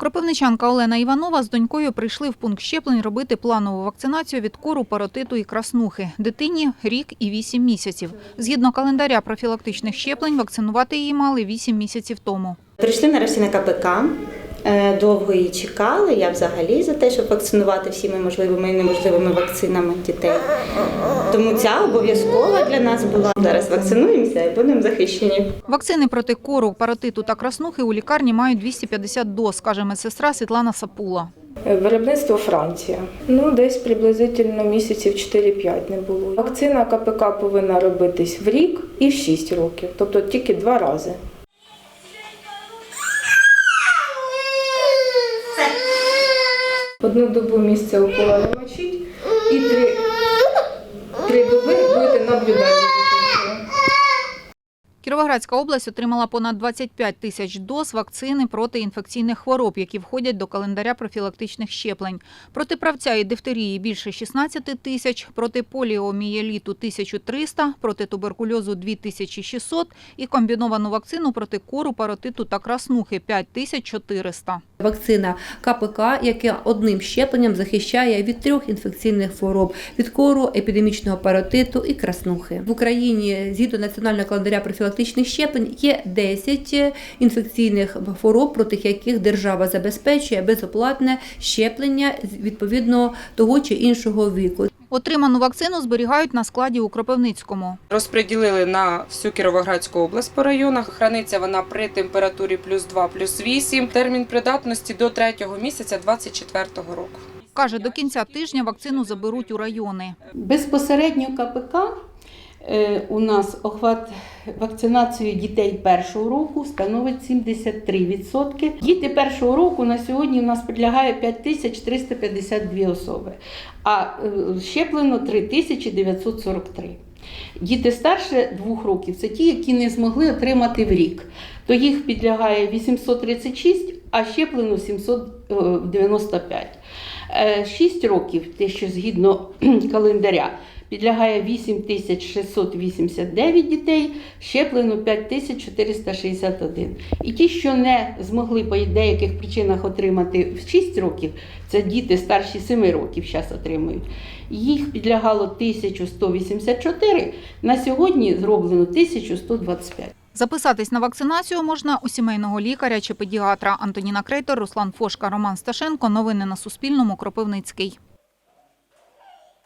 Кропивничанка Олена Іванова з донькою прийшли в пункт щеплень робити планову вакцинацію від кору, паротиту і краснухи. Дитині рік і вісім місяців. Згідно календаря профілактичних щеплень, вакцинувати її мали вісім місяців тому. Прийшли нарешті на КПК. Е, Довго її чекали. Я взагалі за те, щоб вакцинувати всіми можливими і неможливими вакцинами дітей. Тому ця обов'язкова для нас була. Зараз вакцинуємося і будемо захищені. Вакцини проти кору, паротиту та краснухи у лікарні мають 250 доз, каже медсестра Світлана Сапула. Виробництво Франція. Ну, десь приблизительно місяців 4-5 не було. Вакцина КПК повинна робитись в рік і в 6 років, тобто тільки два рази. Одну добу місце укола не мочіть і три, три доби будете наблюдати. Кіровоградська область отримала понад 25 тисяч доз вакцини проти інфекційних хвороб, які входять до календаря профілактичних щеплень. Проти правця і дифтерії більше 16 тисяч, проти поліомієліту – 1300, проти туберкульозу – 2600 і комбіновану вакцину проти кору, паротиту та краснухи – 5400. Вакцина КПК, яка одним щепленням захищає від трьох інфекційних хвороб від кору, епідемічного паротиту і краснухи. В Україні згідно національного календаря профілактичних щеплень є 10 інфекційних хвороб, проти яких держава забезпечує безоплатне щеплення відповідно того чи іншого віку. Отриману вакцину зберігають на складі у Кропивницькому. Розподілили на всю Кіровоградську область по районах. Храниться вона при температурі плюс 2, плюс 8. Термін придатності до третього місяця 24 року. Каже, до кінця тижня вакцину заберуть у райони. Безпосередньо КПК у нас охват вакцинації дітей першого року становить 73%. Діти першого року на сьогодні у нас підлягає 5352 особи, а е, щеплено 3943. Діти старше двох років це ті, які не змогли отримати в рік. То їх підлягає 836, а щеплено 795. 6 років, те, що згідно календаря, підлягає 8689 дітей, щеплено 5461. І ті, що не змогли по деяких причинах отримати в 6 років, це діти старші 7 років зараз отримують. Їх підлягало 1184, на сьогодні зроблено 1125. Записатись на вакцинацію можна у сімейного лікаря чи педіатра. Антоніна Крейтор, Руслан Фошка, Роман Сташенко. Новини на Суспільному. Кропивницький.